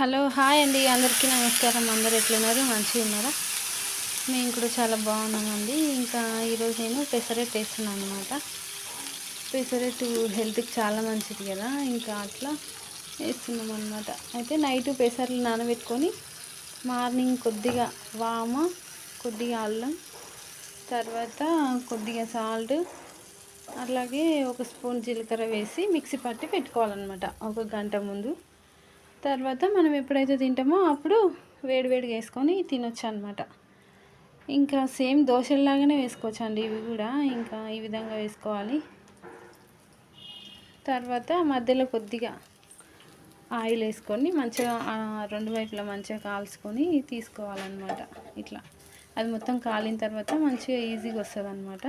Hello hi అండి. అందరికీ నమస్కారం. అందరు ఎట్లున్నారు? మంచిగా ఉన్నారా? మేము కూడా చాలా బాగున్నామండి ఇంకా ఈరోజు నేను పెసరెట్ వేస్తున్నాను అనమాట పెసరెట్ హెల్త్కి చాలా మంచిది కదా. ఇంకా అట్లా వేస్తున్నాం అనమాట అయితే నైట్ పెసర్లు నానబెట్టుకొని మార్నింగ్ కొద్దిగా వామ కొద్దిగా అల్లం తర్వాత కొద్దిగా సాల్ట్ అలాగే ఒక స్పూన్ జీలకర్ర వేసి మిక్సీ పట్టి పెట్టుకోవాలన్నమాట. ఒక గంట ముందు. తర్వాత మనం ఎప్పుడైతే తింటామో అప్పుడు వేడివేడిగా వేసుకొని తినొచ్చు అనమాట ఇంకా సేమ్ దోశల్లాగానే వేసుకోవచ్చు అండి ఇవి కూడా. ఇంకా ఈ విధంగా వేసుకోవాలి. తర్వాత మధ్యలో కొద్దిగా ఆయిల్ వేసుకొని మంచిగా రెండు వైపులా మంచిగా కాల్చుకొని తీసుకోవాలన్నమాట. ఇట్లా. అది మొత్తం కాలిన తర్వాత మంచిగా ఈజీగా వస్తుంది అనమాట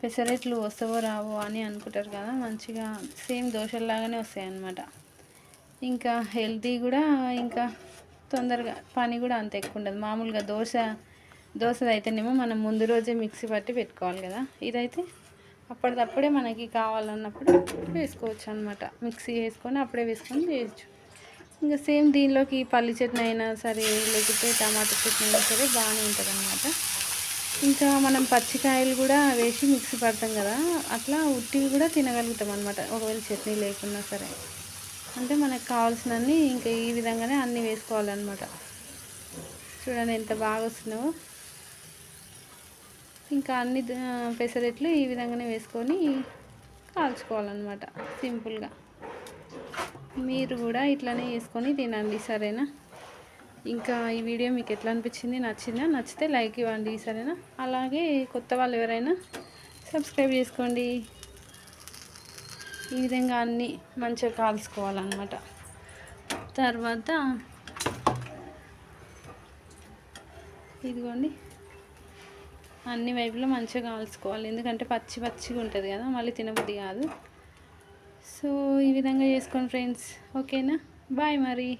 పెసరెట్లు వస్తావో రావో అని అనుకుంటారు కదా మంచిగా సేమ్ దోశల్లాగానే వస్తాయి అన్నమాట ఇంకా హెల్తీ కూడా ఇంకా తొందరగా పని కూడా అంత ఎక్కువ ఉండదు. మామూలుగా దోశ దోశదైతేనేమో అయితేనేమో మనం ముందు రోజే మిక్సీ పట్టి పెట్టుకోవాలి కదా. ఇదైతే అప్పటిదప్పుడే మనకి కావాలన్నప్పుడు వేసుకోవచ్చు అనమాట మిక్సీ వేసుకొని అప్పుడే వేసుకొని చేయొచ్చు. ఇంకా సేమ్ దీనిలోకి పల్లి చట్నీ అయినా సరే లేకపోతే టమాటా చట్నీ అయినా సరే బాగానే ఉంటుంది అనమాట ఇంకా మనం పచ్చికాయలు కూడా వేసి మిక్సీ పడతాం కదా అట్లా ఉట్టివి కూడా తినగలుగుతాం అనమాట ఒకవేళ చట్నీ లేకున్నా సరే. అంటే మనకు కావాల్సినన్ని ఇంకా ఈ విధంగానే అన్నీ వేసుకోవాలన్నమాట. చూడండి ఎంత బాగా వస్తున్నావో. ఇంకా అన్ని పెసరెట్లు ఈ విధంగానే వేసుకొని కాల్చుకోవాలన్నమాట సింపుల్గా. మీరు కూడా ఇట్లానే వేసుకొని తినండి సరేనా? ఇంకా ఈ వీడియో మీకు ఎట్లా అనిపించింది నచ్చిందా? నచ్చితే లైక్ ఇవ్వండి సరేనా? అలాగే కొత్త వాళ్ళు ఎవరైనా సబ్స్క్రైబ్ చేసుకోండి. ఈ విధంగా అన్నీ మంచిగా కాల్చుకోవాలన్నమాట. తర్వాత ఇదిగోండి. అన్ని వైపులో మంచిగా కాల్చుకోవాలి. ఎందుకంటే పచ్చి పచ్చిగా ఉంటుంది కదా మళ్ళీ తినబుద్ధి కాదు. సో ఈ విధంగా చేసుకోండి ఫ్రెండ్స్. ఓకేనా? బాయ్ మరి.